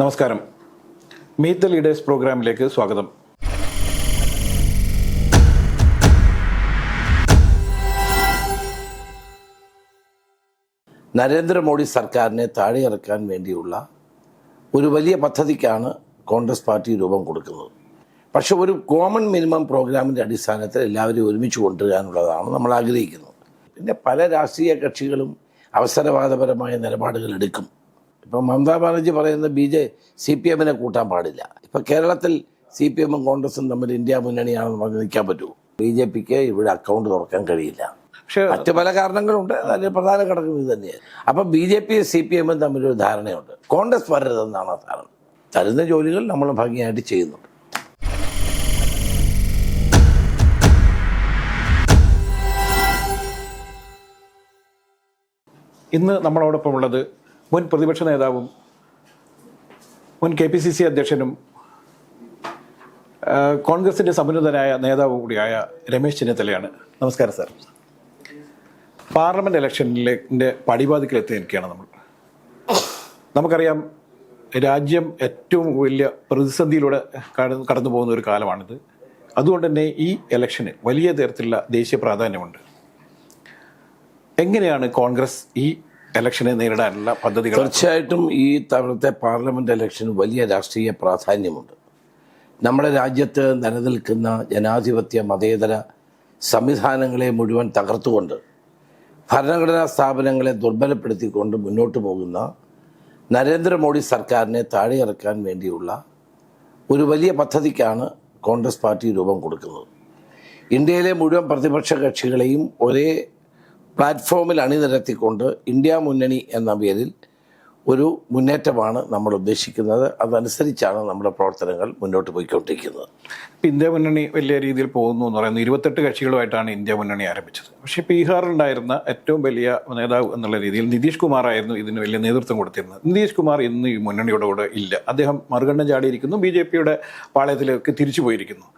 നമസ്കാരം. Meet the leaders പ്രോഗ്രാമിലേക്ക് സ്വാഗതം. നരേന്ദ്രമോദി സർക്കാരിനെ താഴെയിറക്കാൻ വേണ്ടിയുള്ള ഒരു വലിയ പദ്ധതിക്കാണ് കോൺഗ്രസ് പാർട്ടി രൂപം കൊടുക്കുന്നത്. പക്ഷെ ഒരു കോമൺ മിനിമം പ്രോഗ്രാമിന്റെ അടിസ്ഥാനത്തിൽ എല്ലാവരെയും ഒരുമിച്ച് കൊണ്ടുവരാനുള്ളതാണ് നമ്മൾ ആഗ്രഹിക്കുന്നത്. പിന്നെ പല രാഷ്ട്രീയ കക്ഷികളും അവസരവാദപരമായ നിലപാടുകൾ എടുക്കും. ഇപ്പം മമതാ ബാനർജി പറയുന്ന ബി ജെ സി പി എമ്മിനെ കൂട്ടാൻ പാടില്ല. ഇപ്പം കേരളത്തിൽ സി പി എമ്മും കോൺഗ്രസും തമ്മിൽ ഇന്ത്യ മുന്നണിയാണെന്ന് പറഞ്ഞ് നിൽക്കാൻ പറ്റുമോ ബി ജെ പിക്ക് ഇവിടെ അക്കൗണ്ട് തുറക്കാൻ കഴിയില്ല. പക്ഷേ മറ്റു പല കാരണങ്ങളുണ്ട്. അതിൽ പ്രധാന ഘടകം ഇത് തന്നെയാണ് അപ്പം B J P C P എമ്മും തമ്മിലൊരു ധാരണയുണ്ട്. കോൺഗ്രസ് വരരുതെന്നാണ് ആ ധാരണ. തരുന്ന ജോലികൾ നമ്മൾ ഭംഗിയായിട്ട് ചെയ്യുന്നുണ്ട്. ഇന്ന് നമ്മളോടൊപ്പം ഉള്ളത് മുൻ പ്രതിപക്ഷ നേതാവും മുൻ കെ പി സി സി അധ്യക്ഷനും കോൺഗ്രസിന്റെ സമുന്നതനായ നേതാവും കൂടിയായ രമേശ് ചെന്നിത്തലയാണ്. നമസ്കാരം സാർ. പാർലമെന്റ് ഇലക്ഷനിലെ പടിവാതിക്കലെത്തി നിൽക്കുകയാണ് നമ്മൾ. നമുക്കറിയാം രാജ്യം ഏറ്റവും വലിയ പ്രതിസന്ധിയിലൂടെ കടന്നു കടന്നു പോകുന്ന ഒരു കാലമാണിത്. അതുകൊണ്ട് തന്നെ ഈ ഇലക്ഷന് വലിയ തരത്തിലുള്ള ദേശീയ പ്രാധാന്യമുണ്ട്. എങ്ങനെയാണ് കോൺഗ്രസ് ഈ ഇലക്ഷനെ നേരിടാനുള്ള പദ്ധതികൾ തീർച്ചയായിട്ടും ഈ തവണത്തെ പാർലമെന്റ് ഇലക്ഷന് വലിയ രാഷ്ട്രീയ പ്രാധാന്യമുണ്ട്. നമ്മുടെ രാജ്യത്ത് നിലനിൽക്കുന്ന ജനാധിപത്യ മതേതര സംവിധാനങ്ങളെ മുഴുവൻ തകർത്തുകൊണ്ട് ഭരണഘടനാ സ്ഥാപനങ്ങളെ ദുർബലപ്പെടുത്തിക്കൊണ്ട് മുന്നോട്ട് പോകുന്ന നരേന്ദ്രമോദി സർക്കാരിനെ താഴെ ഇറക്കാൻ വേണ്ടിയുള്ള ഒരു വലിയ പദ്ധതിക്കാണ് കോൺഗ്രസ് പാർട്ടി രൂപം കൊടുക്കുന്നത്. ഇന്ത്യയിലെ മുഴുവൻ പ്രതിപക്ഷ കക്ഷികളെയും ഒരേ പ്ലാറ്റ്ഫോമിൽ അണിനിരത്തിക്കൊണ്ട് ഇന്ത്യ മുന്നണി എന്ന പേരിൽ ഒരു മുന്നേറ്റമാണ് നമ്മൾ ഉദ്ദേശിക്കുന്നത്. അതനുസരിച്ചാണ് നമ്മുടെ പ്രവർത്തനങ്ങൾ മുന്നോട്ട് പോയിക്കൊണ്ടിരിക്കുന്നത്. ഇന്ത്യ മുന്നണി വലിയ രീതിയിൽ പോകുന്നു എന്ന് പറയുന്നത് ഇരുപത്തെട്ട് കക്ഷികളുമായിട്ടാണ് ഇന്ത്യ മുന്നണി ആരംഭിച്ചത്. പക്ഷേ ബീഹാറിലുണ്ടായിരുന്ന ഏറ്റവും വലിയ നേതാവ് എന്നുള്ള രീതിയിൽ നിതീഷ് കുമാർ ആയിരുന്നു ഇതിന് വലിയ നേതൃത്വം കൊടുത്തിരുന്നത്. നിതീഷ് കുമാർ ഇന്ന് ഈ മുന്നണിയുടെ കൂടെ ഇല്ല. അദ്ദേഹം മറുകണ്ഠം ചാടിയിരിക്കുന്നു ബി ജെ പിയുടെ പാളയത്തിലേക്ക് തിരിച്ചു പോയിരിക്കുന്നു.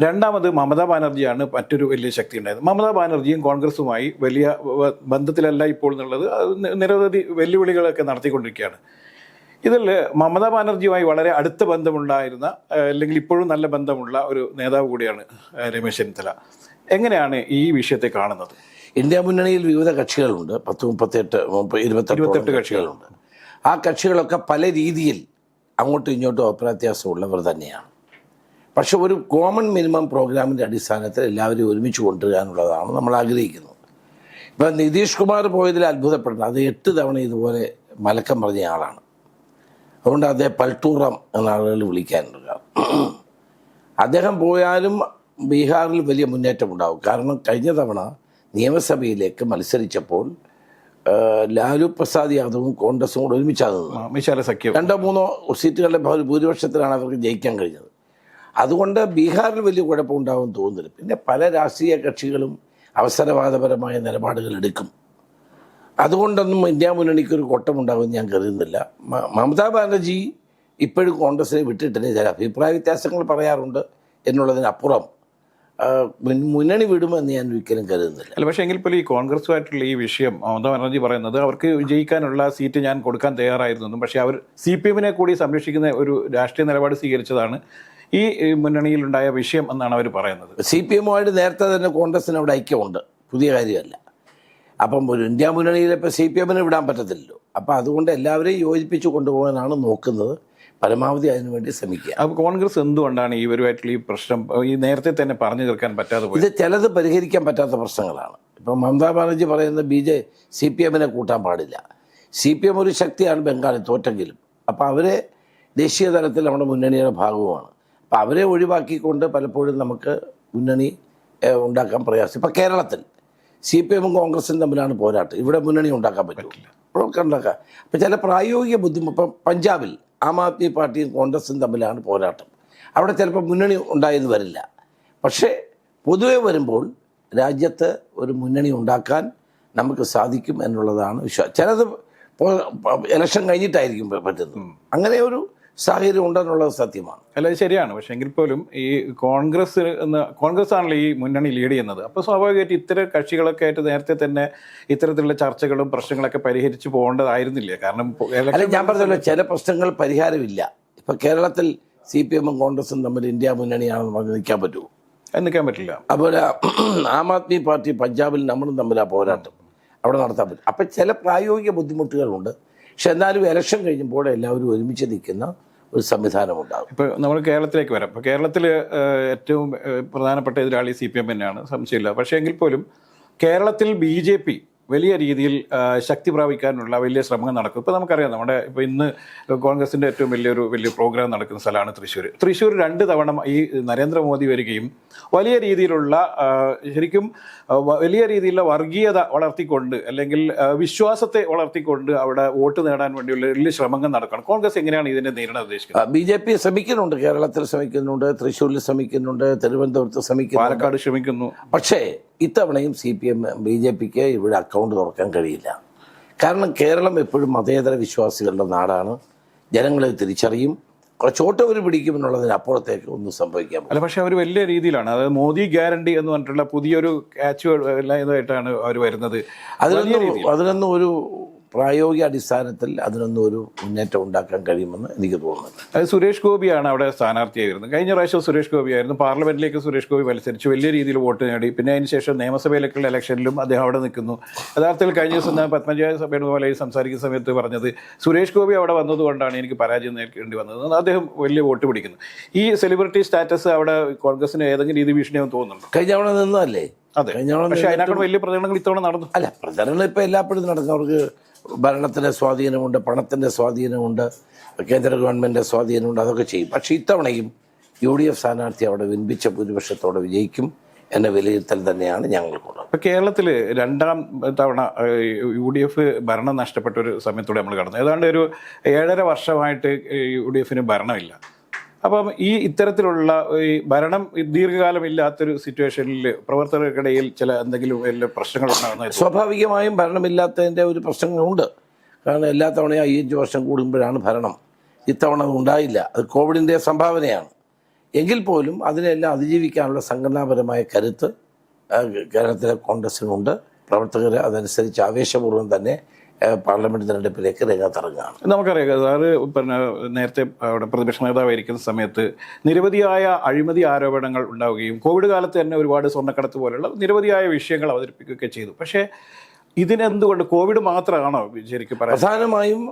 രണ്ടാമത് മമതാ ബാനർജിയാണ് മറ്റൊരു വലിയ ശക്തി ഉണ്ടായത്. മമതാ ബാനർജിയും കോൺഗ്രസുമായി വലിയ ബന്ധത്തിലല്ല ഇപ്പോൾ എന്നുള്ളത് നിരവധി വെല്ലുവിളികളൊക്കെ നടത്തിക്കൊണ്ടിരിക്കുകയാണ്. ഇതിൽ മമതാ ബാനർജിയുമായി വളരെ അടുത്ത ബന്ധമുണ്ടായിരുന്ന അല്ലെങ്കിൽ ഇപ്പോഴും നല്ല ബന്ധമുള്ള ഒരു നേതാവ് കൂടിയാണ് രമേശ് ചെന്നിത്തല. എങ്ങനെയാണ് ഈ വിഷയത്തെ കാണുന്നത്? ഇന്ത്യ മുന്നണിയിൽ വിവിധ കക്ഷികളുണ്ട്. പത്ത് മുപ്പത്തെട്ട് മുപ്പ- ഇരുപത്തെട്ട് ഇരുപത്തെട്ട് കക്ഷികളുണ്ട്. ആ കക്ഷികളൊക്കെ പല രീതിയിൽ അങ്ങോട്ടും ഇങ്ങോട്ടും അഭിപ്രായവ്യത്യാസമുള്ളവർ തന്നെയാണ്. പക്ഷെ ഒരു കോമൺ മിനിമം പ്രോഗ്രാമിന്റെ അടിസ്ഥാനത്തിൽ എല്ലാവരും ഒരുമിച്ച് കൊണ്ടുവരാനുള്ളതാണ് നമ്മൾ ആഗ്രഹിക്കുന്നത്. ഇപ്പം നിതീഷ് കുമാർ പോയതിൽ അത്ഭുതപ്പെടണം അത് എട്ട് തവണ ഇതുപോലെ മലക്കം പറഞ്ഞ ആളാണ്. അതുകൊണ്ട് അദ്ദേഹം പൽട്ടൂറം എന്ന ആളുകൾ വിളിക്കാനുണ്ട്. അദ്ദേഹം പോയാലും ബീഹാറിൽ വലിയ മുന്നേറ്റം ഉണ്ടാവും. കാരണം കഴിഞ്ഞ തവണ നിയമസഭയിലേക്ക് മത്സരിച്ചപ്പോൾ ലാലു പ്രസാദ് യാദവും കോൺഗ്രസും കൂടെ ഒരുമിച്ചാണ് രണ്ടോ മൂന്നോ സീറ്റുകളുടെ ഭൂരിപക്ഷത്തിലാണ് അവർക്ക് ജയിക്കാൻ കഴിഞ്ഞത്. അതുകൊണ്ട് ബീഹാറിൽ വലിയ കുഴപ്പമുണ്ടാവും തോന്നുന്നില്ല. പിന്നെ പല രാഷ്ട്രീയ കക്ഷികളും അവസരവാദപരമായ നിലപാടുകൾ എടുക്കും. അതുകൊണ്ടൊന്നും ഇന്ത്യ മുന്നണിക്ക് ഒരു കോട്ടമുണ്ടാകുമെന്ന് ഞാൻ കരുതുന്നില്ല. മമതാ ബാനർജി ഇപ്പോഴും കോൺഗ്രസിനെ വിട്ടിട്ടില്ല. ചില അഭിപ്രായ വ്യത്യാസങ്ങൾ പറയാറുണ്ട് എന്നുള്ളതിനപ്പുറം. മുന്നണി വിടുമെന്ന് ഞാൻ ഒരിക്കലും കരുതുന്നില്ല. അല്ല പക്ഷേ എങ്കിൽ പോലും ഈ കോൺഗ്രസുമായിട്ടുള്ള ഈ വിഷയം മമതാ ബാനർജി പറയുന്നത് അവർക്ക് വിജയിക്കാനുള്ള സീറ്റ് ഞാൻ കൊടുക്കാൻ തയ്യാറായിരുന്നു പക്ഷേ അവർ സി പി എമ്മിനെ കൂടി സംരക്ഷിക്കുന്ന ഒരു രാഷ്ട്രീയ നിലപാട് സ്വീകരിച്ചതാണ്. ഈ മുന്നണിയിലുണ്ടായ വിഷയം എന്നാണ് അവർ പറയുന്നത്. സി പി എമ്മുമായിട്ട് നേരത്തെ തന്നെ കോൺഗ്രസിന് അവിടെ ഐക്യമുണ്ട്. പുതിയ കാര്യമല്ല. അപ്പം ഒരു ഇന്ത്യ മുന്നണിയിൽ ഇപ്പോൾ സി പി എമ്മിന് വിടാൻ പറ്റത്തില്ലല്ലോ. അപ്പം അതുകൊണ്ട് എല്ലാവരെയും യോജിപ്പിച്ച് കൊണ്ടുപോകാനാണ് നോക്കുന്നത്. പരമാവധി അതിനു വേണ്ടി ശ്രമിക്കുക. അപ്പോൾ കോൺഗ്രസ് എന്തുകൊണ്ടാണ് ഇവരുമായിട്ടുള്ള ഈ പ്രശ്നം ഈ നേരത്തെ തന്നെ പറഞ്ഞു തീർക്കാൻ പറ്റാതെ ഇത് ചിലത് പരിഹരിക്കാൻ പറ്റാത്ത പ്രശ്നങ്ങളാണ്. ഇപ്പം മമതാ ബാനർജി പറയുന്ന ബി ജെ സി പി എമ്മിനെ കൂട്ടാൻ പാടില്ല. സി പി എം ഒരു ശക്തിയാണ് ബംഗാളിൽ തോറ്റെങ്കിലും. അപ്പം അവരെ ദേശീയ തലത്തിൽ നമ്മുടെ മുന്നണിയുടെ ഭാഗവുമാണ്. അപ്പം അവരെ ഒഴിവാക്കിക്കൊണ്ട് പലപ്പോഴും നമുക്ക് മുന്നണി ഉണ്ടാക്കാൻ പ്രയാസം. ഇപ്പോൾ കേരളത്തിൽ സി പി എമ്മും കോൺഗ്രസും തമ്മിലാണ് പോരാട്ടം. ഇവിടെ മുന്നണി ഉണ്ടാക്കാൻ പറ്റില്ല. ഒക്കെ ഉണ്ടാക്കാം. അപ്പം ചില പ്രായോഗിക ബുദ്ധിമുട്ട് ഇപ്പം പഞ്ചാബിൽ ആം ആദ്മി പാർട്ടിയും കോൺഗ്രസും തമ്മിലാണ് പോരാട്ടം. അവിടെ ചിലപ്പോൾ മുന്നണി ഉണ്ടായെന്ന് വരില്ല. പക്ഷേ പൊതുവെ വരുമ്പോൾ രാജ്യത്ത് ഒരു മുന്നണി ഉണ്ടാക്കാൻ നമുക്ക് സാധിക്കും എന്നുള്ളതാണ് വിശ്വാസം ചിലത് ഇലക്ഷൻ കഴിഞ്ഞിട്ടായിരിക്കും പറ്റുന്നത്. അങ്ങനെ ഒരു സാഹചര്യം ഉണ്ടെന്നുള്ളത് സത്യമാണ്. അല്ല ശരിയാണ്. പക്ഷെ എങ്കിൽ പോലും ഈ കോൺഗ്രസ് എന്ന കോൺഗ്രസ് ആണല്ലോ ഈ മുന്നണി ലീഡ് ചെയ്യുന്നത്. അപ്പോൾ സ്വാഭാവികമായിട്ട് ഇത്തരം കക്ഷികളൊക്കെ ആയിട്ട് നേരത്തെ തന്നെ ഇത്തരത്തിലുള്ള ചർച്ചകളും പ്രശ്നങ്ങളൊക്കെ പരിഹരിച്ചു പോകേണ്ടതായിരുന്നില്ലേ? കാരണം അല്ല ഞാൻ പറഞ്ഞല്ലോ ചില പ്രശ്നങ്ങൾ പരിഹാരമില്ല. ഇപ്പൊ കേരളത്തിൽ സി പി എമ്മും കോൺഗ്രസും തമ്മിൽ ഇന്ത്യ മുന്നണിയാണെന്ന് പറഞ്ഞ് നിൽക്കാൻ പറ്റുമോ? അത് നിൽക്കാൻ പറ്റില്ല. അതുപോലെ ആം ആദ്മി പാർട്ടി പഞ്ചാബിൽ നമ്മളും തമ്മിൽ ആ പോരാട്ടം. അവിടെ നടത്താൻ പറ്റും. അപ്പം ചില പ്രായോഗിക ബുദ്ധിമുട്ടുകളുണ്ട്. പക്ഷെ എന്നാലും ഇലക്ഷൻ കഴിയുമ്പോൾ എല്ലാവരും ഒരുമിച്ച് നിൽക്കുന്ന ഒരു സംവിധാനം ഉണ്ടാകും ഇപ്പോൾ നമ്മൾ കേരളത്തിലേക്ക് വരാം. ഇപ്പോൾ കേരളത്തിൽ ഏറ്റവും പ്രധാനപ്പെട്ട എതിരാളി സി പി എം തന്നെയാണ്. സംശയമില്ല. പക്ഷേ എങ്കിൽ പോലും കേരളത്തിൽ ബി ജെ പി വലിയ രീതിയിൽ ശക്തി പ്രാപിക്കാനുള്ള വലിയ ശ്രമങ്ങൾ നടക്കും. ഇപ്പോൾ നമുക്കറിയാം നമ്മുടെ ഇപ്പോൾ ഇന്ന് കോൺഗ്രസിന്റെ ഏറ്റവും വലിയൊരു വലിയ പ്രോഗ്രാം നടക്കുന്ന സ്ഥലമാണ് തൃശ്ശൂർ തൃശ്ശൂർ രണ്ട് തവണ ഈ നരേന്ദ്രമോദി വരികയും വലിയ രീതിയിലുള്ള ശരിക്കും വലിയ രീതിയിലുള്ള വർഗീയത വളർത്തിക്കൊണ്ട് അല്ലെങ്കിൽ വിശ്വാസത്തെ വളർത്തിക്കൊണ്ട് അവിടെ വോട്ട് നേടാൻ വേണ്ടിയുള്ള വലിയ ശ്രമങ്ങൾ നടക്കണം. കോൺഗ്രസ് എങ്ങനെയാണ് ഇതിനെ നേരിടാൻ ഉദ്ദേശിക്കുന്നത്? ബി ജെ പി ശ്രമിക്കുന്നുണ്ട് കേരളത്തിൽ ശ്രമിക്കുന്നുണ്ട് തൃശ്ശൂരിൽ ശ്രമിക്കുന്നുണ്ട് തിരുവനന്തപുരത്ത് ശ്രമിക്കുന്നു പാലക്കാട് ശ്രമിക്കുന്നു പക്ഷേ ഇത്തവണയും C P M B J പിക്ക് ഇവിടെ അക്കൗണ്ട് തുറക്കാൻ കഴിയില്ല. കാരണം കേരളം എപ്പോഴും മതേതര വിശ്വാസികളുടെ നാടാണ്. ജനങ്ങളെ തിരിച്ചറിയും. കുറച്ച് വോട്ട് അവർ പിടിക്കുമെന്നുള്ളതിന് അപ്പുറത്തേക്ക് ഒന്നും സംഭവിക്കാൻ അല്ല പക്ഷെ അവർ വലിയ രീതിയിലാണ്. അതായത് മോദി ഗ്യാരണ്ടി എന്ന് പറഞ്ഞിട്ടുള്ള പുതിയൊരു ക്യാച്ച് ഇതായിട്ടാണ് അവർ വരുന്നത്. അതിലൊന്നും അതിലൊന്നും അതിനൊന്നും ഒരു പ്രായോഗിക അടിസ്ഥാനത്തിൽ അതിനൊന്നും ഒരു മുന്നേറ്റം ഉണ്ടാക്കാൻ കഴിയുമെന്ന് എനിക്ക് തോന്നുന്നു. അത് സുരേഷ് ഗോപിയാണ് അവിടെ സ്ഥാനാർത്ഥിയായി വരുന്നത് കഴിഞ്ഞ പ്രാവശ്യം സുരേഷ് ഗോപിയായിരുന്നു. പാർലമെന്റിലേക്ക് സുരേഷ് ഗോപി മത്സരിച്ച്. വലിയ രീതിയിൽ വോട്ട് നേടി. പിന്നെ അതിന് ശേഷം നിയമസഭയിലേക്കുള്ള ഇലക്ഷനിലും അദ്ദേഹം അവിടെ നിൽക്കുന്നു. യഥാർത്ഥത്തിൽ കഴിഞ്ഞ ദിവസം ഞാൻ പത്മജയ സഭയുടെ പോലെ സംസാരിക്കുന്ന സമയത്ത് പറഞ്ഞത് സുരേഷ് ഗോപി അവിടെ വന്നതുകൊണ്ടാണ് എനിക്ക് പരാജയം നേരിടേണ്ടി വന്നത്. അദ്ദേഹം വലിയ വോട്ട് പിടിക്കുന്നു. ഈ സെലിബ്രിറ്റി സ്റ്റാറ്റസ് അവിടെ കോൺഗ്രസിന് ഏതെങ്കിലും രീതി ഭീഷണിയാവും തോന്നുന്നുണ്ട്? കഴിഞ്ഞ അവിടെ നിന്നതല്ലേ? അതെ. കഴിഞ്ഞ പക്ഷെ അതിനേക്കാൾ വലിയ പ്രചരണങ്ങൾ ഇത്തവണ നടന്നു. അല്ല പ്രചരണം ഇപ്പം എല്ലാപ്പോഴും നടക്കും അവർക്ക് ഭരണത്തിന്റെ സ്വാധീനമുണ്ട് പണത്തിന്റെ സ്വാധീനമുണ്ട് കേന്ദ്ര ഗവൺമെന്റിന്റെ സ്വാധീനമുണ്ട് അതൊക്കെ ചെയ്യും. പക്ഷെ ഇത്തവണയും യു ഡി എഫ് സ്ഥാനാർത്ഥി അവിടെ വിൻപിച്ച ഭൂരിപക്ഷത്തോടെ വിജയിക്കും എന്ന വിലയിരുത്തൽ തന്നെയാണ് ഞങ്ങൾക്കുള്ളത്. ഇപ്പൊ കേരളത്തിൽ രണ്ടാം തവണ യു ഡി എഫ് ഭരണം നഷ്ടപ്പെട്ട ഒരു സമയത്തൂടെ നമ്മൾ കടന്നു. ഏതാണ്ട് ഒരു ഏഴര വർഷമായിട്ട് യു ഡി എഫിന് ഭരണമില്ല. അപ്പം ഈ ഇത്തരത്തിലുള്ള ഈ ഭരണം ദീർഘകാലം ഇല്ലാത്തൊരു സിറ്റുവേഷനിൽ പ്രവർത്തകർക്കിടയിൽ ചില എന്തെങ്കിലും വലിയ പ്രശ്നങ്ങൾ ഉണ്ടാകുന്ന സ്വാഭാവികമായും ഭരണമില്ലാത്തതിന്റെ ഒരു പ്രശ്നങ്ങളുണ്ട്. കാരണം എല്ലാ തവണയും അയ്യഞ്ച് വർഷം കൂടുമ്പോഴാണ് ഭരണം. ഇത്തവണ ഉണ്ടായില്ല. അത് കോവിഡിന്റെ സംഭാവനയാണ്. എങ്കിൽ പോലും അതിനെല്ലാം അതിജീവിക്കാനുള്ള സംഘടനാപരമായ കരുത്ത് കേരളത്തിലെ കോൺഗ്രസിനുണ്ട്. പ്രവർത്തകർ അതനുസരിച്ച് ആവേശപൂർവം തന്നെ പാർലമെന്റ് തെരഞ്ഞെടുപ്പിലേക്ക് രംഗത്തിറങ്ങുകയാണ് നമുക്കറിയാം സാറ് പിന്നെ നേരത്തെ അവിടെ പ്രതിപക്ഷ നേതാവായിരിക്കുന്ന സമയത്ത് നിരവധിയായ അഴിമതി ആരോപണങ്ങൾ ഉണ്ടാവുകയും കോവിഡ് കാലത്ത് തന്നെ ഒരുപാട് സ്വർണക്കടത്ത് പോലുള്ള നിരവധിയായ വിഷയങ്ങൾ അവതരിപ്പിക്കുകയൊക്കെ ചെയ്തു. പക്ഷേ ഇതിനെന്തുകൊണ്ട് കോവിഡ് മാത്രമാണോ ശരിക്കും പറയാം പ്രധാനമായും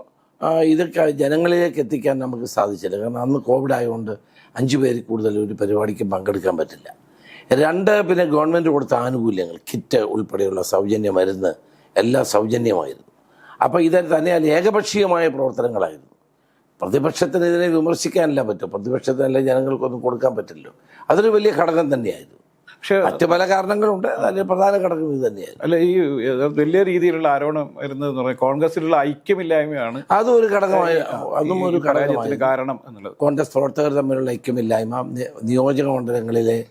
ഇതൊക്കെ ജനങ്ങളിലേക്ക് എത്തിക്കാൻ നമുക്ക് സാധിച്ചില്ല. കാരണം അന്ന് കോവിഡ് ആയതുകൊണ്ട് അഞ്ചു പേര് കൂടുതൽ ഒരു പരിപാടിക്ക് പങ്കെടുക്കാൻ പറ്റില്ല. രണ്ട് പിന്നെ ഗവൺമെന്റ് കൊടുത്ത ആനുകൂല്യങ്ങൾ കിറ്റ് ഉൾപ്പെടെയുള്ള സൗജന്യ മരുന്ന് എല്ലാം സൗജന്യമായിരുന്നു. അപ്പോൾ ഇത് തന്നെയല്ല ഏകപക്ഷീയമായ പ്രവർത്തനങ്ങളായിരുന്നു. പ്രതിപക്ഷത്തിന് ഇതിനെ വിമർശിക്കാനല്ല പറ്റും. പ്രതിപക്ഷത്തിനല്ല ജനങ്ങൾക്കൊന്നും കൊടുക്കാൻ പറ്റില്ലല്ലോ. അതൊരു വലിയ ഘടകം തന്നെയായിരുന്നു. പക്ഷേ മറ്റു പല കാരണങ്ങളുണ്ട്. അതിൽ പ്രധാന ഘടകം ഇത് തന്നെയായിരുന്നു. അല്ല ഈ വലിയ രീതിയിലുള്ള ആരോപണം വരുന്നത് പറഞ്ഞാൽ കോൺഗ്രസിലുള്ള ഐക്യമില്ലായ്മയാണ് അതും ഒരു ഘടകമായി അതും ഒരു ഘടകമായ. കാരണം എന്നുള്ളത്. കോൺഗ്രസ് പ്രവർത്തകർ തമ്മിലുള്ള ഐക്യമില്ലായ്മ നിയോജക മണ്ഡലങ്ങളിലെ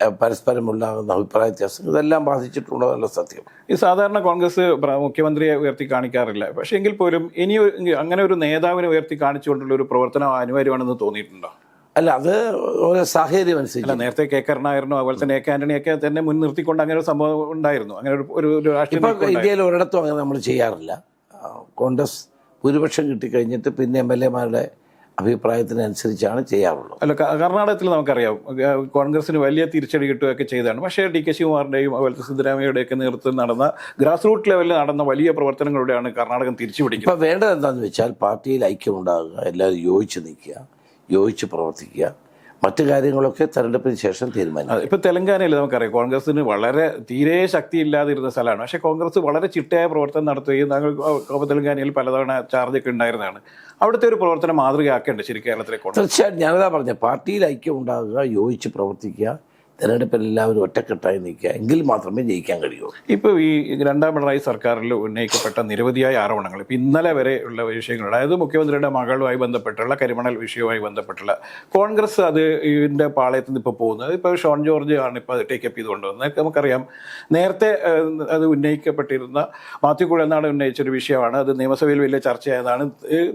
ഏഹ്, പരസ്പരം ഉണ്ടാകുന്ന അഭിപ്രായ വ്യത്യാസം ഇതെല്ലാം ബാധിച്ചിട്ടുള്ളതല്ല സത്യം. ഈ സാധാരണ കോൺഗ്രസ് മുഖ്യമന്ത്രിയെ ഉയർത്തി കാണിക്കാറില്ല. പക്ഷേ എങ്കിൽ പോലും ഇനി അങ്ങനെ ഒരു നേതാവിനെ ഉയർത്തി കാണിച്ചുകൊണ്ടുള്ള ഒരു പ്രവർത്തനം അനിവാര്യമാണെന്ന് തോന്നിയിട്ടുണ്ടോ? അല്ല അത് ഓരോ സാഹചര്യം അനുസരിച്ച്. നേരത്തെ കെ. കരുണായിരുന്നു അതുപോലെ തന്നെ എ. കെ. ആന്റണിയൊക്കെ തന്നെ മുൻനിർത്തിക്കൊണ്ട് അങ്ങനെ ഒരു സംഭവം ഉണ്ടായിരുന്നു. അങ്ങനെ ഒരു ഒരു രാഷ്ട്രീയ. ഇന്ത്യയിൽ ഒരിടത്തും അങ്ങനെ നമ്മൾ ചെയ്യാറില്ല. കോൺഗ്രസ് ഭൂരിപക്ഷം കിട്ടിക്കഴിഞ്ഞിട്ട് പിന്നെ എം എൽ എമാരുടെ അഭിപ്രായത്തിനനുസരിച്ചാണ് ചെയ്യാറുള്ളത്. അല്ല കർണാടകത്തിൽ നമുക്കറിയാം കോൺഗ്രസിന് വലിയ തിരിച്ചടി കിട്ടുകയൊക്കെ ചെയ്തതാണ്. പക്ഷേ ഡി കെ ശിവകുമാറിന്റെയും അതുപോലത്തെ സിദ്ധരാമയ്യയുടെയൊക്കെ നേതൃത്വത്തിൽ നടന്ന ഗ്രാസ് റൂട്ട് ലെവലിൽ നടന്ന വലിയ പ്രവർത്തനങ്ങളിലൂടെയാണ് കർണാടകം തിരിച്ചു പിടിക്കുന്നത് അപ്പോൾ വേണ്ടത് എന്താണെന്ന് വെച്ചാൽ പാർട്ടിയിൽ ഐക്യമുണ്ടാകുക എല്ലാവരും യോജിച്ച് നിൽക്കുക യോജിച്ച് പ്രവർത്തിക്കുക. മറ്റു കാര്യങ്ങളൊക്കെ തെരഞ്ഞെടുപ്പിന് ശേഷം തീരുമാനിക്കും. അതെ, ഇപ്പൊ തെലങ്കാനയിൽ നമുക്കറിയാം. കോൺഗ്രസിന് വളരെ തീരെ ശക്തി ഇല്ലാതിരുന്ന സ്ഥലമാണ്. പക്ഷേ കോൺഗ്രസ് വളരെ ചിട്ടയായ പ്രവർത്തനം നടത്തുകയും താങ്കൾ തെലങ്കാനയിൽ പലതവണ ചാർജൊക്കെ ഉണ്ടായിരുന്നതാണ്. അവിടുത്തെ ഒരു പ്രവർത്തനം മാതൃകയാക്കേണ്ടത് ശരി കേരളത്തിലെ തീർച്ചയായിട്ടും ഞാനതാ പറഞ്ഞത് പാർട്ടിയിൽ ഐക്യം ഉണ്ടാകുക യോജിച്ച് പ്രവർത്തിക്കുക തിരഞ്ഞെടുപ്പിൽ എല്ലാവരും ഒറ്റക്കെട്ടായി നിൽക്കുക. എങ്കിൽ മാത്രമേ ജയിക്കാൻ കഴിയുള്ളൂ ഇപ്പോൾ ഈ രണ്ടാം പിണറായി സർക്കാരിൽ ഉന്നയിക്കപ്പെട്ട നിരവധിയായ ആരോപണങ്ങൾ ഇപ്പം ഇന്നലെ വരെ ഉള്ള വിഷയങ്ങൾ അതായത് മുഖ്യമന്ത്രിയുടെ മകളുമായി ബന്ധപ്പെട്ടുള്ള കരിമണൽ വിഷയവുമായി ബന്ധപ്പെട്ടുള്ള കോൺഗ്രസ് അത് ഇതിന്റെ പാളയത്തിൽ നിന്ന് ഇപ്പോൾ പോകുന്നത്. ഇപ്പോൾ ഷോൺ ജോർജ് ആണ് ഇപ്പോൾ അത് ടേക്കപ്പ് ചെയ്ത് കൊണ്ടുവന്നത് നമുക്കറിയാം. നേരത്തെ അത് ഉന്നയിക്കപ്പെട്ടിരുന്ന മാത്യു കുഴൽനാട് ഉന്നയിച്ചൊരു വിഷയമാണ്. അത് നിയമസഭയിൽ വലിയ ചർച്ചയായതാണ്.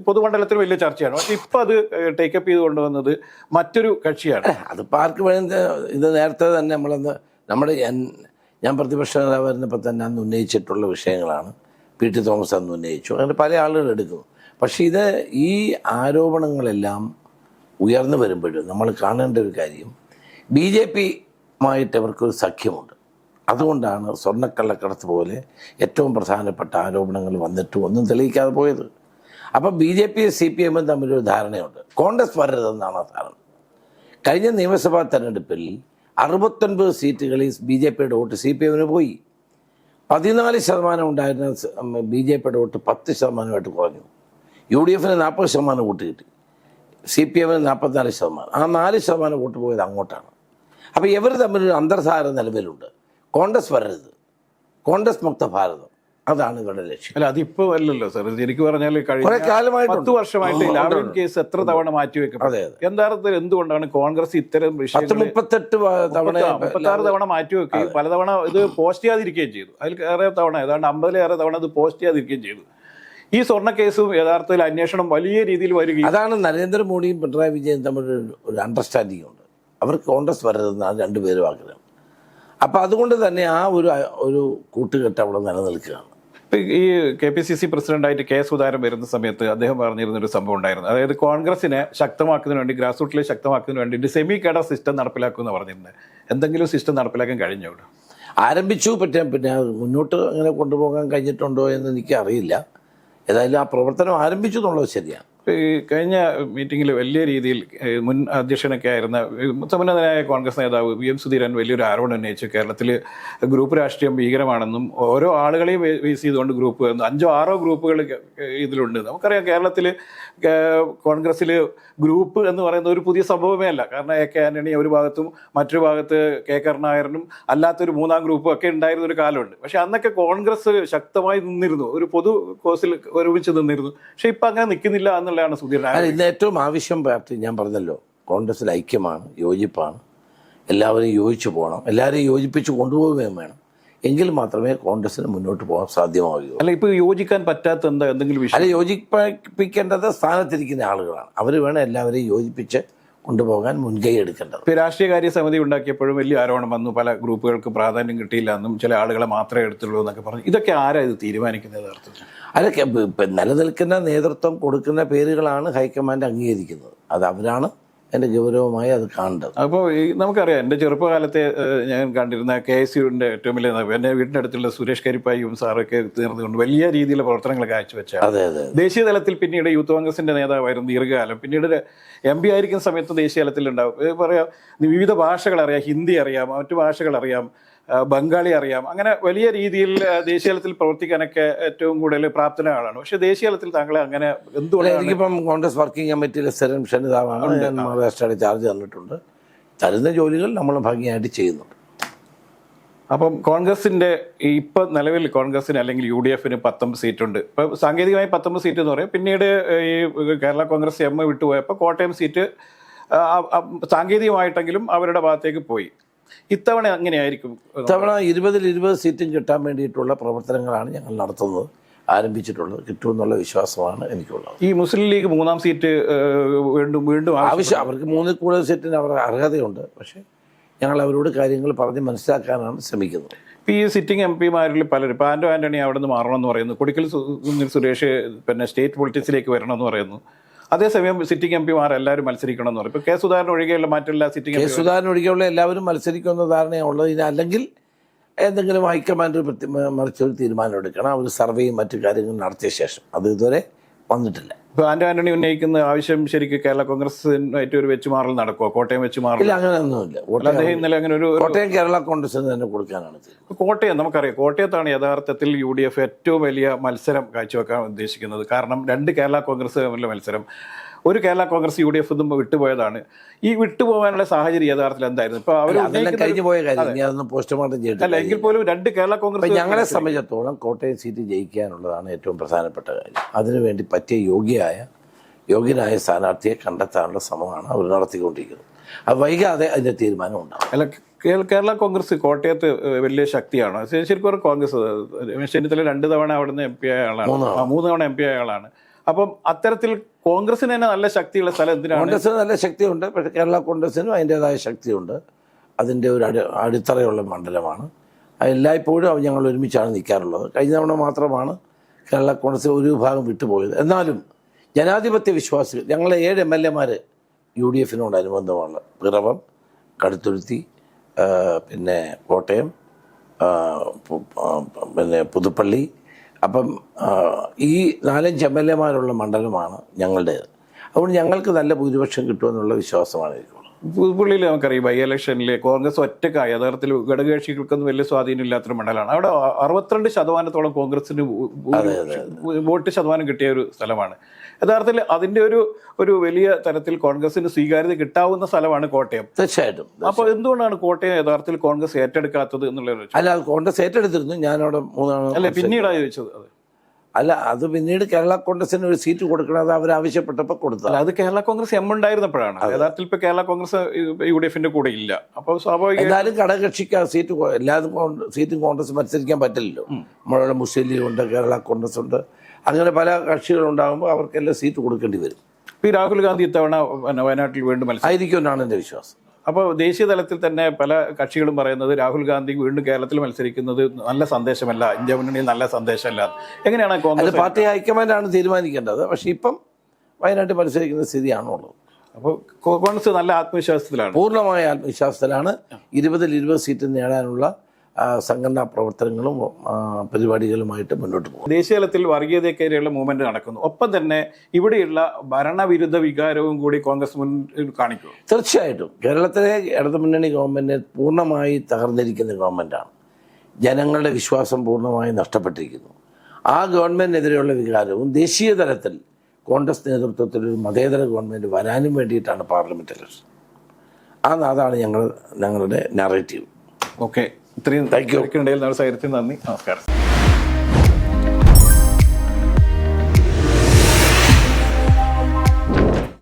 പൊതുമണ്ഡലത്തിൽ വലിയ ചർച്ചയാണ്. പക്ഷേ ഇപ്പോൾ അത് ടേക്കപ്പ് ചെയ്ത് കൊണ്ടുവന്നത് മറ്റൊരു കക്ഷിയാണ്. അതിപ്പോൾ ആർക്ക് വേണമെങ്കിൽ ഇത് നേരത്തെ തന്നെ നമ്മളന്ന് നമ്മുടെ ഞാൻ പ്രതിപക്ഷ നേതാവായിരുന്നപ്പോൾ തന്നെ അന്ന് ഉന്നയിച്ചിട്ടുള്ള വിഷയങ്ങളാണ്. പി ടി തോമസ് അന്ന് ഉന്നയിച്ചു. അങ്ങനെ പല ആളുകൾ എടുക്കുന്നു പക്ഷേ ഇത് ഈ ആരോപണങ്ങളെല്ലാം ഉയർന്നു വരുമ്പോഴും നമ്മൾ കാണേണ്ട ഒരു കാര്യം ബി ജെ പിയുമായിട്ട് അവർക്കൊരു സഖ്യമുണ്ട്. അതുകൊണ്ടാണ് സ്വർണക്കള്ളക്കടത്ത് പോലെ ഏറ്റവും പ്രധാനപ്പെട്ട ആരോപണങ്ങൾ വന്നിട്ടും ഒന്നും തെളിയിക്കാതെ പോയത്. അപ്പം B J P C P എമ്മും തമ്മിലൊരു ധാരണയുണ്ട്. കോൺഗ്രസ് വരരുതെന്നാണ് ആ ധാരണ. കഴിഞ്ഞ നിയമസഭാ തെരഞ്ഞെടുപ്പിൽ അറുപത്തൊൻപത് സീറ്റുകളിൽ ബി ജെ പിയുടെ വോട്ട് സി പി എമ്മിന് പോയി. പതിനാല് ശതമാനം ഉണ്ടായിരുന്ന ബി ജെ പിയുടെ വോട്ട് പത്ത് ശതമാനമായിട്ട് കുറഞ്ഞു. യു ഡി എഫിന് നാൽപ്പത് ശതമാനം വോട്ട് കിട്ടി. സി പി എമ്മിന് നാൽപ്പത്തിനാല് ശതമാനം. ആ നാല് ശതമാനം വോട്ട് പോയത് അങ്ങോട്ടാണ്. അപ്പോൾ ഇവർ തമ്മിലൊരു അന്തർധാര നിലവിലുണ്ട്. കോൺഗ്രസ് വരരുത്. കോൺഗ്രസ് മുക്ത ഭാരതം. അതാണ് ഇവരുടെ ലക്ഷ്യം. അല്ല അതിപ്പോ അല്ലല്ലോ സാർ എനിക്ക് പറഞ്ഞാൽ കുറെ. പത്ത് വർഷമായിട്ട് ലാവ്ലിൻ കേസ് എത്ര തവണ മാറ്റിവെക്കും. യഥാർത്ഥത്തിൽ എന്തുകൊണ്ടാണ് കോൺഗ്രസ് ഇത്തരം പത്ത് മുപ്പത്തെട്ട് തവണ മുപ്പത്താറ് തവണ മാറ്റിവെക്കുകയും പലതവണ ഇത് പോസ്റ്റ് ചെയ്യാതിരിക്കുകയും ചെയ്തു. അതിൽ ഏറെ തവണ ഏതാണ്ട് അമ്പതിലേറെ തവണ അത് പോസ്റ്റ് ചെയ്യാതിരിക്കുകയും ചെയ്തു. ഈ സ്വർണ കേസും യഥാർത്ഥത്തിൽ അന്വേഷണം വലിയ രീതിയിൽ വരികയും അതാണ് നരേന്ദ്രമോദിയും പിണറായി വിജയൻ തമ്മിൽ ഒരു- അണ്ടർസ്റ്റാൻഡിങ് അണ്ടർസ്റ്റാൻഡിംഗ് ഉണ്ട്. അവർ കോൺഗ്രസ് വരരുതെന്നാണ് രണ്ടുപേരും ആഗ്രഹം. അപ്പം അതുകൊണ്ട് തന്നെ ആ ഒരു ഒരു കൂട്ടുകെട്ട് അവിടെ നിലനിൽക്കുകയാണ്. ഈ കെ പി സി സി പ്രസിഡന്റായിട്ട് കെ സുധാകരൻ വരുന്ന സമയത്ത് അദ്ദേഹം പറഞ്ഞിരുന്ന ഒരു സംഭവം ഉണ്ടായിരുന്നു. അതായത് കോൺഗ്രസിനെ ശക്തമാക്കുന്നതിന് വേണ്ടി ഗ്രാസ് റൂട്ടിലെ ശക്തമാക്കുന്നതിന് വേണ്ടി സെമി കേഡർ സിസ്റ്റം നടപ്പിലാക്കുമെന്ന് പറഞ്ഞിരുന്നത് എന്തെങ്കിലും സിസ്റ്റം നടപ്പിലാക്കാൻ കഴിഞ്ഞോ ആരംഭിച്ചു. പറ്റേ പിന്നെ മുന്നോട്ട് അങ്ങനെ കൊണ്ടുപോകാൻ കഴിഞ്ഞിട്ടുണ്ടോ എന്ന് എനിക്ക് അറിയില്ല ഏതായാലും ആ പ്രവർത്തനം ആരംഭിച്ചു എന്നുള്ളത് ശരിയാണ്. ഈ കഴിഞ്ഞ മീറ്റിംഗിൽ വലിയ രീതിയിൽ മുൻ അധ്യക്ഷനൊക്കെ ആയിരുന്ന സമുന്നതനായ കോൺഗ്രസ് നേതാവ് വി എം സുധീരൻ വലിയൊരു ആരോപണം ഉന്നയിച്ചു. കേരളത്തിൽ ഗ്രൂപ്പ് രാഷ്ട്രീയം ഭീകരമാണെന്നും ഓരോ ആളുകളെയും ബേസ് ചെയ്തുകൊണ്ട് ഗ്രൂപ്പ് അഞ്ചോ ആറോ ഗ്രൂപ്പുകൾ ഇതിലുണ്ട്. നമുക്കറിയാം കേരളത്തിൽ കോൺഗ്രസ്സിൽ ഗ്രൂപ്പ് എന്ന് പറയുന്ന ഒരു പുതിയ സംഭവമേ അല്ല. കാരണം എ കെ ആന്റണി ഒരു ഭാഗത്തും മറ്റൊരു ഭാഗത്ത് കെ കരുണാകരനും അല്ലാത്തൊരു മൂന്നാം ഗ്രൂപ്പും ഒക്കെ ഉണ്ടായിരുന്ന ഒരു കാലമുണ്ട്. പക്ഷേ അന്നൊക്കെ കോൺഗ്രസ് ശക്തമായി നിന്നിരുന്നു. ഒരു പൊതു കോഴ്സിൽ ഒരുമിച്ച് നിന്നിരുന്നു. പക്ഷേ ഇപ്പം അങ്ങനെ നിൽക്കുന്നില്ല എന്നുള്ളതാണ് സുധീർ ഇന്ന് ഏറ്റവും ആവശ്യം പ്രാപ്തി ഞാൻ പറഞ്ഞല്ലോ കോൺഗ്രസിൽ ഐക്യമാണ് യോജിപ്പാണ്. എല്ലാവരും യോജിച്ചു പോകണം എല്ലാവരെയും യോജിപ്പിച്ച് കൊണ്ടുപോവുകയും വേണം. എങ്കിൽ മാത്രമേ കോൺഗ്രസിന് മുന്നോട്ട് പോകാൻ സാധ്യമാവുകയുള്ളൂ. അല്ല ഇപ്പോൾ യോജിക്കാൻ പറ്റാത്ത എന്താ എന്തെങ്കിലും വിഷയം? അല്ല യോജിപ്പിക്കേണ്ടത് സ്ഥാനത്തിരിക്കുന്ന ആളുകളാണ്. അവർ വേണം എല്ലാവരെയും യോജിപ്പിച്ച് കൊണ്ടുപോകാൻ മുൻകൈ എടുക്കേണ്ടത്. ഇപ്പൊ രാഷ്ട്രീയകാര്യ സമിതി ഉണ്ടാക്കിയപ്പോഴും വലിയ ആരോപണം വന്നു. പല ഗ്രൂപ്പുകൾക്ക് പ്രാധാന്യം കിട്ടിയില്ല എന്നും ചില ആളുകളെ മാത്രമേ എടുത്തുള്ളൂ എന്നൊക്കെ പറഞ്ഞു. ഇതൊക്കെ ആരാ ഇത് തീരുമാനിക്കുന്നത് അതൊക്കെ അല്ല നിലനിൽക്കുന്ന നേതൃത്വം കൊടുക്കുന്ന പേരുകളാണ് ഹൈക്കമാൻഡ് അംഗീകരിക്കുന്നത്. അത് അവരാണ് എന്റെ ഗൗരവമായി അത് കാണേണ്ടത്. അപ്പോൾ ഈ നമുക്കറിയാം എന്റെ ചെറുപ്പകാലത്തെ ഞാൻ കണ്ടിരുന്ന കെ എസ് യുവിന്റെ ഏറ്റവും വലിയ എന്റെ വീടിന്റെ അടുത്തുള്ള സുരേഷ് കരിപ്പായും സാറൊക്കെ തീർന്നുകൊണ്ട് വലിയ രീതിയിലുള്ള പ്രവർത്തനങ്ങൾ കാഴ്ചവെച്ച അതെ അതെ ദേശീയ തലത്തിൽ പിന്നീട് യൂത്ത് കോൺഗ്രസിന്റെ നേതാവായിരുന്നു ദീർഘകാലം. പിന്നീട് എം പി ആയിരിക്കുന്ന സമയത്ത് ദേശീയ തലത്തിലുണ്ടാവും. പറയാം വിവിധ ഭാഷകൾ അറിയാം ഹിന്ദി അറിയാം മറ്റു ഭാഷകൾ അറിയാം ബംഗാളി അറിയാം. അങ്ങനെ വലിയ രീതിയിൽ ദേശീയതലത്തിൽ ദേശീയ തലത്തിൽ പ്രവർത്തിക്കാനൊക്കെ ഏറ്റവും കൂടുതൽ പ്രാപ്തന ആളാണ്. പക്ഷെ ദേശീയതലത്തിൽ താങ്കളെ അങ്ങനെ എന്തുകൊണ്ടാണ് എനിക്കിപ്പം കോൺഗ്രസ് വർക്കിംഗ് കമ്മിറ്റിയിലെ സ്ഥിരം ക്ഷണിതാവാണ് ഞാൻ മഹാരാഷ്ട്രയുടെ ചാർജ് തന്നിട്ടുണ്ട്. തരുന്ന ജോലികൾ നമ്മൾ ഭംഗിയായിട്ട് ചെയ്യുന്നുണ്ട്. അപ്പം കോൺഗ്രസിന്റെ ഇപ്പൊ നിലവിൽ കോൺഗ്രസിന് അല്ലെങ്കിൽ യു ഡി എഫിന് പത്തൊമ്പത് സീറ്റുണ്ട്. ഇപ്പൊ സാങ്കേതികമായി പത്തൊമ്പത് സീറ്റ് എന്ന് പറയും. പിന്നീട് ഈ കേരള കോൺഗ്രസ് എം വിട്ടുപോയപ്പോൾ കോട്ടയം സീറ്റ് സാങ്കേതികമായിട്ടെങ്കിലും അവരുടെ ഭാഗത്തേക്ക് പോയി. ഇത്തവണ അങ്ങനെയായിരിക്കും ഇത്തവണ ഇരുപതിൽ ഇരുപത് സീറ്റും കിട്ടാൻ വേണ്ടിയിട്ടുള്ള പ്രവർത്തനങ്ങളാണ് ഞങ്ങൾ നടത്തുന്നത് ആരംഭിച്ചിട്ടുള്ളത്. കിട്ടുമെന്നുള്ള വിശ്വാസമാണ് എനിക്കുള്ളത്. ഈ മുസ്ലിം ലീഗ് മൂന്നാം സീറ്റ് വീണ്ടും വീണ്ടും ആവശ്യം അവർക്ക് മൂന്നിൽ കൂടുതൽ സീറ്റിന് അവർ അർഹതയുണ്ട്. പക്ഷേ ഞങ്ങൾ അവരോട് കാര്യങ്ങൾ പറഞ്ഞ് മനസ്സിലാക്കാനാണ് ശ്രമിക്കുന്നത്. ഇപ്പോൾ ഈ സിറ്റിംഗ് എം പിമാരിൽ പലരും ഇപ്പോൾ ആൻഡോ ആന്റണി അവിടെ നിന്ന് മാറണമെന്ന് പറയുന്നു. കൊടിക്കൽ സുനിൽ സുരേഷ് പിന്നെ സ്റ്റേറ്റ് പൊളിറ്റിക്സിലേക്ക് വരണമെന്ന് പറയുന്നു. അതേസമയം സിറ്റിംഗ് എം പിമാർ എല്ലാവരും മത്സരിക്കണം എന്ന് പറയും. ഇപ്പോൾ കെ സുധാകരൻ ഒഴികെയുള്ള മറ്റുള്ള സിറ്റിംഗ് കെ സുധാകരൻ ഒഴികെയുള്ള എല്ലാവരും മത്സരിക്കുമെന്ന ധാരണയുള്ളത് ഇനി അല്ലെങ്കിൽ എന്തെങ്കിലും ഹൈക്കമാൻഡ് മറിച്ചൊരു തീരുമാനം എടുക്കണം. അവർ സർവേയും മറ്റു കാര്യങ്ങളും നടത്തിയ ശേഷം. അത് ഇതുവരെ വന്നിട്ടില്ല. ഇപ്പൊ ആന്റോ ആന്റണി ഉന്നയിക്കുന്ന ആവശ്യം ശരിക്കും കേരള കോൺഗ്രസിനായിട്ട് ഒരു വെച്ച് മാറൽ നടക്കുമോ കോട്ടയം വെച്ച് മാറൽ ഇല്ല അങ്ങനെയൊന്നുമില്ല. അദ്ദേഹം ഇന്നലെ അങ്ങനെ ഒരു കോട്ടയം കേരള കോൺഗ്രസിന് തന്നെ കൊടുക്കാനാണ് കോട്ടയം നമുക്കറിയാം. കോട്ടയത്താണ് യഥാർത്ഥത്തിൽ യു ഡി എഫ് ഏറ്റവും വലിയ മത്സരം കാഴ്ചവെക്കാൻ ഉദ്ദേശിക്കുന്നത്. കാരണം രണ്ട് കേരള കോൺഗ്രസ് തമ്മിലുള്ള മത്സരം ഒരു Kerala Congress U D F ഇതും വിട്ടുപോയതാണ്. ഈ വിട്ടുപോകാനുള്ള സാഹചര്യം യഥാർത്ഥത്തിൽ എന്തായിരുന്നു? ഇപ്പൊ അവർ കഴിഞ്ഞു പോയ കാര്യം. പോസ്റ്റ്മോർട്ടം അല്ല ചെയ്തിട്ടില്ല എങ്കിൽ പോലും രണ്ട് കേരള കോൺഗ്രസ് ഞങ്ങളെ സംബന്ധിച്ചിടത്തോളം കോട്ടയം സീറ്റ് ജയിക്കാനുള്ളതാണ് ഏറ്റവും പ്രധാനപ്പെട്ട കാര്യം. അതിനുവേണ്ടി പറ്റിയ യോഗ്യയായ യോഗ്യനായ സ്ഥാനാർത്ഥിയെ കണ്ടെത്താനുള്ള ശ്രമമാണ് അവർ നടത്തിക്കൊണ്ടിരിക്കുന്നത്. അത് വൈകാതെ അതിന്റെ തീരുമാനം ഉണ്ടാകും അല്ല കേരള കോൺഗ്രസ് കോട്ടയത്ത് വലിയ ശക്തിയാണ്. ശരിക്കും കോൺഗ്രസ് രമേശ് ചെന്നിത്തല രണ്ട് തവണ അവിടുന്ന് എം പി ആയ ആളാണ്. മൂന്ന് മൂന്ന് തവണ എം പി ആയ ആളാണ്. അപ്പം അത്തരത്തിൽ കോൺഗ്രസിന് തന്നെ നല്ല ശക്തിയുള്ള സ്ഥലം എന്തിനാണ്? കോൺഗ്രസിന് നല്ല ശക്തിയുണ്ട്. പക്ഷേ കേരള കോൺഗ്രസിനും അതിന്റെതായ ശക്തിയുണ്ട്. അതിന്റെ ഒരു അടി അടിത്തറയുള്ള മണ്ഡലമാണ്. എല്ലായ്പ്പോഴും ഞങ്ങൾ ഒരുമിച്ചാണ് നിൽക്കാറുള്ളത്. കഴിഞ്ഞ തവണ മാത്രമാണ് കേരള കോൺഗ്രസ് ഒരു വിഭാഗം വിട്ടുപോയത്. എന്നാലും ജനാധിപത്യ വിശ്വാസികൾ ഞങ്ങളെ ഏഴ് എം എൽ എമാർ യു ഡി എഫിനോട് അനുബന്ധമാണ് പിറവം കടുത്തുരുത്തി പിന്നെ കോട്ടയം പിന്നെ പുതുപ്പള്ളി അപ്പം ഈ നാലഞ്ച് എം എൽ എമാരുള്ള മണ്ഡലമാണ് ഞങ്ങളുടേത്. അതുകൊണ്ട് ഞങ്ങൾക്ക് നല്ല ഭൂരിപക്ഷം കിട്ടുമെന്നുള്ള വിശ്വാസമാണ് എനിക്കുള്ളത്. പുതുപ്പള്ളിയിൽ നമുക്കറിയാം ബൈ ഇലക്ഷനിൽ കോൺഗ്രസ് ഒറ്റക്കായി യഥാർത്ഥത്തിൽ ഘടകകക്ഷികൾക്കൊന്നും വലിയ സ്വാധീനം ഇല്ലാത്തൊരു മണ്ഡലമാണ്. അവിടെ അറുപത്തിരണ്ട് ശതമാനത്തോളം കോൺഗ്രസിന് വോട്ട് ശതമാനം കിട്ടിയ ഒരു സ്ഥലമാണ്. യഥാർത്ഥത്തിൽ അതിന്റെ ഒരു ഒരു വലിയ തരത്തിൽ കോൺഗ്രസിന് സ്വീകാര്യത കിട്ടാവുന്ന സ്ഥലമാണ് കോട്ടയം. തീർച്ചയായിട്ടും അപ്പോൾ എന്തുകൊണ്ടാണ് കോട്ടയം യഥാർത്ഥത്തിൽ കോൺഗ്രസ് ഏറ്റെടുക്കാത്തത് എന്നുള്ള ഒരു അല്ല കോൺഗ്രസ് ഏറ്റെടുത്തിരുന്നു. ഞാനവിടെ മൂന്നാണ് അല്ല പിന്നീടാണ് ചോദിച്ചത് അത്. അല്ല അത് പിന്നീട് കേരള കോൺഗ്രസിന് ഒരു സീറ്റ് കൊടുക്കണത് അവർ ആവശ്യപ്പെട്ടപ്പോൾ കൊടുത്തു അത് കേരള കോൺഗ്രസ് എം ഉണ്ടായിരുന്നപ്പോഴാണ്. യഥാർത്ഥത്തിൽ ഇപ്പൊ കേരള കോൺഗ്രസ് യു ഡി എഫിന്റെ കൂടെ ഇല്ല. അപ്പോൾ സ്വാഭാവിക എന്തായാലും ഘടകകക്ഷിക്ക് സീറ്റ് എല്ലാതും സീറ്റും കോൺഗ്രസ് മത്സരിക്കാൻ പറ്റില്ലല്ലോ. നമ്മളുടെ മുസ്ലിം ലീഗ് ഉണ്ട് കേരള കോൺഗ്രസ് ഉണ്ട്. അങ്ങനെ പല കക്ഷികളുണ്ടാകുമ്പോൾ അവർക്കെല്ലാം സീറ്റ് കൊടുക്കേണ്ടി വരും. ഈ രാഹുൽ ഗാന്ധി ഇത്തവണ വയനാട്ടിൽ വീണ്ടും മത്സരം ആയിരിക്കും എന്നാണ് എന്റെ വിശ്വാസം. അപ്പോൾ ദേശീയ തലത്തിൽ തന്നെ പല കക്ഷികളും പറയുന്നത് രാഹുൽ ഗാന്ധി വീണ്ടും കേരളത്തിൽ മത്സരിക്കുന്നത് നല്ല സന്ദേശമല്ല ഇന്ത്യ മുന്നണിയിൽ നല്ല സന്ദേശമല്ല. എങ്ങനെയാണ് കോൺഗ്രസ് പാർട്ടി ഹൈക്കമാൻഡാണ് തീരുമാനിക്കേണ്ടത്. പക്ഷേ ഇപ്പം വയനാട്ടിൽ മത്സരിക്കുന്ന സ്ഥിതിയാണുള്ളത്. അപ്പോൾ കോൺഗ്രസ് നല്ല ആത്മവിശ്വാസത്തിലാണ്. പൂർണമായ ആത്മവിശ്വാസത്തിലാണ് ഇരുപതിൽ ഇരുപത് സീറ്റ് നേടാനുള്ള സംഘടനാ പ്രവർത്തനങ്ങളും പരിപാടികളുമായിട്ട് മുന്നോട്ട് പോകും. ദേശീയ തലത്തിൽ വർഗീയതയ്ക്കെതിരെയുള്ള മൂവ്മെന്റ് നടക്കുന്നു. ഒപ്പം തന്നെ ഇവിടെയുള്ള ഭരണവിരുദ്ധ വികാരവും കൂടി കോൺഗ്രസ് മുന്നിൽ കാണിക്കും. തീർച്ചയായിട്ടും. കേരളത്തിലെ ഇടതുമുന്നണി ഗവൺമെന്റ് പൂർണമായി തകർന്നിരിക്കുന്ന ഗവൺമെന്റാണ് ജനങ്ങളുടെ വിശ്വാസം പൂർണമായി നഷ്ടപ്പെട്ടിരിക്കുന്നു. ആ ഗവൺമെന്റിനെതിരെയുള്ള വികാരവും ദേശീയ തലത്തിൽ കോൺഗ്രസ് നേതൃത്വത്തിൽ ഒരു മതേതര ഗവൺമെന്റ് വരാനും വേണ്ടിയിട്ടാണ് പാർലമെന്റ് ഇലക്ഷൻ അതാണ് ഞങ്ങൾ ഞങ്ങളുടെ നറേറ്റീവ് ഓക്കെ ഇത്രയും. തിരക്കിനിടയിൽ നമ്മുടെ സൈരത്തിന് നന്ദി നമസ്കാരം